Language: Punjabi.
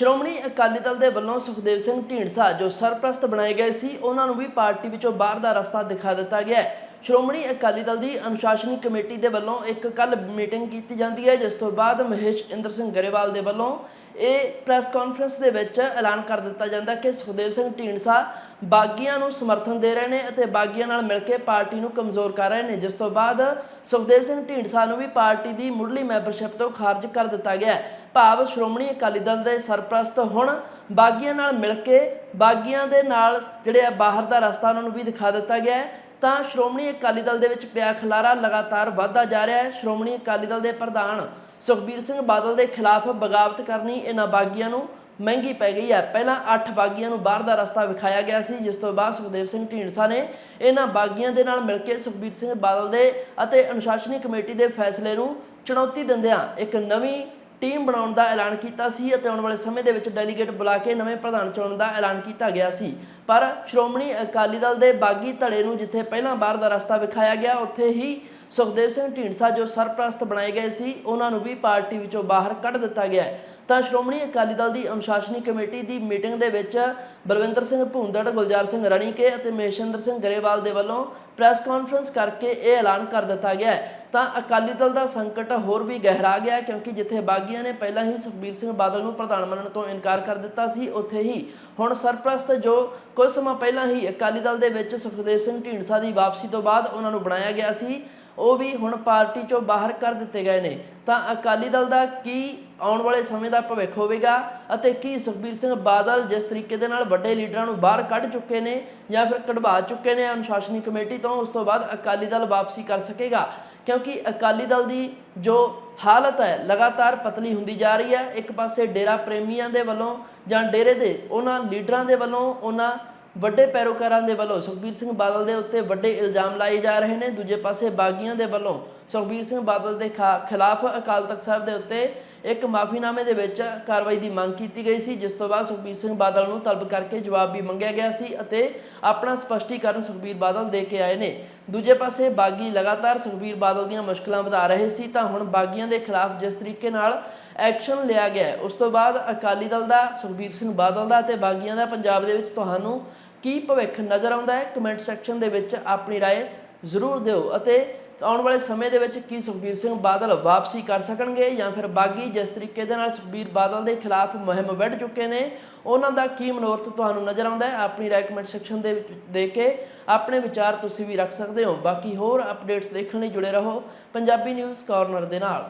ਸ਼੍ਰੋਮਣੀ ਅਕਾਲੀ ਦਲ ਦੇ ਵੱਲੋਂ ਸੁਖਦੇਵ ਸਿੰਘ ਢੀਂਡਸਾ ਜੋ ਸਰਪ੍ਰਸਤ ਬਣਾਏ ਗਏ ਸੀ, ਉਹਨਾਂ ਨੂੰ ਵੀ ਪਾਰਟੀ ਵਿੱਚੋਂ ਬਾਹਰ ਦਾ ਰਸਤਾ ਦਿਖਾ ਦਿੱਤਾ ਗਿਆ ਹੈ। ਸ਼੍ਰੋਮਣੀ ਅਕਾਲੀ ਦਲ ਦੀ ਅਨੁਸ਼ਾਸਨੀ ਕਮੇਟੀ ਦੇ ਵੱਲੋਂ ਇੱਕ ਕੱਲ ਮੀਟਿੰਗ ਕੀਤੀ ਜਾਂਦੀ ਹੈ, ਜਿਸ ਤੋਂ ਬਾਅਦ ਮਹੇਸ਼ ਇੰਦਰ ਸਿੰਘ ਗਰੇਵਾਲ ਦੇ ਵੱਲੋਂ ਇਹ ਪ੍ਰੈਸ ਕਾਨਫਰੰਸ ਦੇ ਵਿੱਚ ਐਲਾਨ ਕਰ ਦਿੱਤਾ ਜਾਂਦਾ ਕਿ ਸੁਖਦੇਵ ਸਿੰਘ ਢੀਂਡਸਾ ਬਾਗੀਆਂ ਨੂੰ ਸਮਰਥਨ ਦੇ ਰਹੇ ਨੇ ਅਤੇ ਬਾਗੀਆਂ ਨਾਲ ਮਿਲ ਕੇ ਪਾਰਟੀ ਨੂੰ ਕਮਜ਼ੋਰ ਕਰ ਰਹੇ ਨੇ। ਜਿਸ ਤੋਂ ਬਾਅਦ ਸੁਖਦੇਵ ਸਿੰਘ ਢੀਂਡਸਾ ਨੂੰ ਵੀ ਪਾਰਟੀ ਦੀ ਮੁੱਢਲੀ ਮੈਂਬਰਸ਼ਿਪ ਤੋਂ ਖਾਰਜ ਕਰ ਦਿੱਤਾ ਗਿਆ ਭਾਵ ਸ਼੍ਰੋਮਣੀ ਅਕਾਲੀ ਦਲ ਦੇ ਸਰਪ੍ਰਸਤ ਹੁਣ ਬਾਗੀਆਂ ਨਾਲ ਮਿਲ ਕੇ ਬਾਗੀਆਂ ਦੇ ਨਾਲ ਜਿਹੜੇ ਆ ਬਾਹਰ ਦਾ ਰਸਤਾ ਉਹਨਾਂ ਨੂੰ ਵੀ ਦਿਖਾ ਦਿੱਤਾ ਗਿਆ ਤਾਂ ਸ਼੍ਰੋਮਣੀ ਅਕਾਲੀ ਦਲ ਦੇ ਵਿੱਚ ਪਿਆ ਖਲਾਰਾ ਲਗਾਤਾਰ ਵਧਦਾ ਜਾ ਰਿਹਾ ਹੈ। ਸ਼੍ਰੋਮਣੀ ਅਕਾਲੀ ਦਲ ਦੇ ਪ੍ਰਧਾਨ ਸੁਖਬੀਰ ਸਿੰਘ ਬਾਦਲ ਦੇ ਖਿਲਾਫ ਬਗਾਵਤ ਕਰਨੀ ਇਹਨਾਂ ਬਾਗੀਆਂ ਨੂੰ ਮਹਿੰਗੀ ਪੈ ਗਈ ਹੈ। ਪਹਿਲਾਂ 8 ਬਾਗੀਆਂ ਨੂੰ ਬਾਹਰ ਦਾ ਰਸਤਾ ਵਿਖਾਇਆ ਗਿਆ ਸੀ, ਜਿਸ ਤੋਂ ਬਾਅਦ ਸੁਖਦੇਵ ਸਿੰਘ ਢੀਂਡਸਾ ਨੇ ਇਹਨਾਂ ਬਾਗੀਆਂ ਦੇ ਨਾਲ ਮਿਲ ਕੇ ਸੁਖਬੀਰ ਸਿੰਘ ਬਾਦਲ ਦੇ ਅਤੇ ਅਨੁਸ਼ਾਸਨੀ ਕਮੇਟੀ ਦੇ ਫੈਸਲੇ ਨੂੰ ਚੁਣੌਤੀ ਦਿੰਦਿਆਂ ਇੱਕ ਨਵੀਂ ਟੀਮ ਬਣਾਉਣ ਦਾ ਐਲਾਨ ਕੀਤਾ ਸੀ ਅਤੇ ਆਉਣ ਵਾਲੇ ਸਮੇਂ ਦੇ ਵਿੱਚ ਡੈਲੀਗੇਟ ਬੁਲਾ ਕੇ ਨਵੇਂ ਪ੍ਰਧਾਨ ਚੁਣਨ ਦਾ ਐਲਾਨ ਕੀਤਾ ਗਿਆ ਸੀ। ਪਰ ਸ਼੍ਰੋਮਣੀ ਅਕਾਲੀ ਦਲ ਦੇ ਬਾਗੀ ਧੜੇ ਨੂੰ ਜਿੱਥੇ ਪਹਿਲਾਂ ਬਾਹਰ ਦਾ ਰਸਤਾ ਵਿਖਾਇਆ ਗਿਆ, ਉੱਥੇ ਹੀ ਸੁਖਦੇਵ ਸਿੰਘ ਢੀਂਡਸਾ ਜੋ ਸਰਪ੍ਰਸਤ ਬਣਾਏ ਗਏ ਸੀ, ਉਹਨਾਂ ਨੂੰ ਵੀ ਪਾਰਟੀ ਵਿੱਚੋਂ ਬਾਹਰ ਕੱਢ ਦਿੱਤਾ ਗਿਆ ਹੈ। ਤਾਂ ਸ਼੍ਰੋਮਣੀ ਅਕਾਲੀ ਦਲ ਦੀ ਅਨੁਸ਼ਾਸਨੀ ਕਮੇਟੀ ਦੀ ਮੀਟਿੰਗ ਦੇ ਵਿੱਚ ਬਲਵਿੰਦਰ ਸਿੰਘ ਭੁੰਦੜ, ਗੁਲਜ਼ਾਰ ਸਿੰਘ ਰਣੀਕੇ ਅਤੇ ਮਹੇਸ਼ਿੰਦਰ ਸਿੰਘ ਗਰੇਵਾਲ ਦੇ ਵੱਲੋਂ ਪ੍ਰੈਸ ਕਾਨਫਰੰਸ ਕਰਕੇ ਇਹ ਐਲਾਨ ਕਰ ਦਿੱਤਾ ਗਿਆ ਤਾਂ ਅਕਾਲੀ ਦਲ ਦਾ ਸੰਕਟ ਹੋਰ ਵੀ ਗਹਿਰਾ ਗਿਆ ਕਿਉਂਕਿ ਜਿੱਥੇ ਬਾਗੀਆਂ ਨੇ ਪਹਿਲਾਂ ਹੀ ਸੁਖਬੀਰ ਸਿੰਘ ਬਾਦਲ ਨੂੰ ਪ੍ਰਧਾਨ ਮੰਨਣ ਤੋਂ ਇਨਕਾਰ ਕਰ ਦਿੱਤਾ ਸੀ, ਉੱਥੇ ਹੀ ਹੁਣ ਸਰਪ੍ਰਸਤ ਜੋ ਕੁਝ ਸਮਾਂ ਪਹਿਲਾਂ ਹੀ ਅਕਾਲੀ ਦਲ ਦੇ ਵਿੱਚ ਸੁਖਦੇਵ ਸਿੰਘ ਢੀਂਡਸਾ ਦੀ ਵਾਪਸੀ ਤੋਂ ਬਾਅਦ ਉਹਨਾਂ ਨੂੰ ਬਣਾਇਆ ਗਿਆ ਸੀ ਉਹ ਵੀ ਹੁਣ ਪਾਰਟੀ ਚੋਂ ਬਾਹਰ ਕਰ ਦਿੱਤੇ ਗਏ ਨੇ। ਤਾਂ ਅਕਾਲੀ ਦਲ ਦਾ ਕੀ ਆਉਣ ਵਾਲੇ ਸਮੇਂ ਦਾ ਭਵਿੱਖ ਹੋਵੇਗਾ ਅਤੇ ਕੀ ਸੁਖਬੀਰ ਸਿੰਘ ਬਾਦਲ ਜਿਸ ਤਰੀਕੇ ਦੇ ਨਾਲ ਵੱਡੇ ਲੀਡਰਾਂ ਨੂੰ ਬਾਹਰ ਕੱਢ ਚੁੱਕੇ ਨੇ ਜਾਂ ਫਿਰ ਕਢਵਾ ਚੁੱਕੇ ਨੇ ਅਨੁਸ਼ਾਸਨੀ ਕਮੇਟੀ ਤੋਂ, ਉਸ ਤੋਂ ਬਾਅਦ ਅਕਾਲੀ ਦਲ ਵਾਪਸੀ ਕਰ ਸਕੇਗਾ। ਕਿਉਂਕਿ ਅਕਾਲੀ ਦਲ ਦੀ ਜੋ ਹਾਲਤ ਹੈ, ਲਗਾਤਾਰ ਪਤਲੀ ਹੁੰਦੀ ਜਾ ਰਹੀ ਹੈ। ਇੱਕ ਪਾਸੇ ਡੇਰਾ ਪ੍ਰੇਮੀਆਂ ਦੇ ਵੱਲੋਂ ਜਾਂ ਡੇਰੇ ਦੇ ਉਹਨਾਂ ਲੀਡਰਾਂ ਦੇ ਵੱਲੋਂ ਉਹਨਾਂ ਵੱਡੇ ਪੈਰੋਕਾਰਾਂ ਦੇ ਵੱਲੋਂ ਸੁਖਬੀਰ ਸਿੰਘ ਬਾਦਲ ਦੇ ਉੱਤੇ ਵੱਡੇ ਇਲਜ਼ਾਮ ਲਾਏ ਜਾ ਰਹੇ ਨੇ। ਦੂਜੇ ਪਾਸੇ ਬਾਗੀਆਂ ਦੇ ਵੱਲੋਂ ਸੁਖਬੀਰ ਸਿੰਘ ਬਾਦਲ ਦੇ ਖਾ- ਖਿਲਾਫ ਅਕਾਲ ਤਖਤ ਸਾਹਿਬ ਦੇ ਉੱਤੇ ਇੱਕ ਮਾਫੀਨਾਮੇ ਦੇ ਵਿੱਚ ਕਾਰਵਾਈ ਦੀ ਮੰਗ ਕੀਤੀ ਗਈ ਸੀ, ਜਿਸ ਤੋਂ ਬਾਅਦ ਸੁਖਬੀਰ ਸਿੰਘ ਬਾਦਲ ਨੂੰ ਤਲਬ ਕਰਕੇ ਜਵਾਬ ਵੀ ਮੰਗਿਆ ਗਿਆ ਸੀ ਅਤੇ ਆਪਣਾ ਸਪਸ਼ਟੀਕਰਨ ਸੁਖਬੀਰ ਬਾਦਲ ਦੇ ਕੇ ਆਏ ਨੇ। ਦੂਜੇ ਪਾਸੇ ਬਾਗੀ ਲਗਾਤਾਰ ਸੁਖਬੀਰ ਬਾਦਲ ਦੀਆਂ ਮੁਸ਼ਕਲਾਂ ਵਧਾ ਰਹੇ ਸੀ, ਤਾਂ ਹੁਣ ਬਾਗੀਆਂ ਦੇ ਖਿਲਾਫ ਜਿਸ ਤਰੀਕੇ ਨਾਲ ਐਕਸ਼ਨ ਲਿਆ ਗਿਆ ਹੈ, ਉਸ ਤੋਂ ਬਾਅਦ ਅਕਾਲੀ ਦਲ ਦਾ ਸੁਖਬੀਰ ਸਿੰਘ ਬਾਦਲ ਦਾ ਤੇ ਬਾਗੀਆਂ ਦਾ ਪੰਜਾਬ ਦੇ ਵਿੱਚ ਤੁਹਾਨੂੰ ਕੀ ਭਵਿੱਖ ਨਜ਼ਰ ਆਉਂਦਾ ਹੈ ਕਮੈਂਟ ਸੈਕਸ਼ਨ ਦੇ ਵਿੱਚ ਆਪਣੀ رائے ਜ਼ਰੂਰ ਦਿਓ ਅਤੇ ਆਉਣ ਵਾਲੇ ਸਮੇਂ ਦੇ ਵਿੱਚ ਕੀ ਸੁਖਬੀਰ ਸਿੰਘ ਬਾਦਲ ਵਾਪਸੀ ਕਰ ਸਕਣਗੇ ਜਾਂ ਫਿਰ ਬਾਗੀ ਜਿਸ ਤਰੀਕੇ ਦੇ ਨਾਲ ਸੁਖਬੀਰ ਬਾਦਲ ਦੇ ਖਿਲਾਫ ਮੁਹਿੰਮ ਵਿੱਢ ਚੁੱਕੇ ਨੇ ਉਹਨਾਂ ਦਾ ਕੀ ਮਨੋਰਥ ਤੁਹਾਨੂੰ ਨਜ਼ਰ ਆਉਂਦਾ ਹੈ ਆਪਣੀ ਰਾਏ ਕਮੈਂਟ ਸੈਕਸ਼ਨ ਦੇ ਵਿੱਚ ਦੇ ਕੇ ਆਪਣੇ ਵਿਚਾਰ ਤੁਸੀਂ ਵੀ ਰੱਖ ਸਕਦੇ ਹੋ ਬਾਕੀ ਹੋਰ ਅਪਡੇਟਸ ਦੇਖਣ ਲਈ ਜੁੜੇ ਰਹੋ ਪੰਜਾਬੀ ਨਿਊਜ਼ ਕਾਰਨਰ ਦੇ ਨਾਲ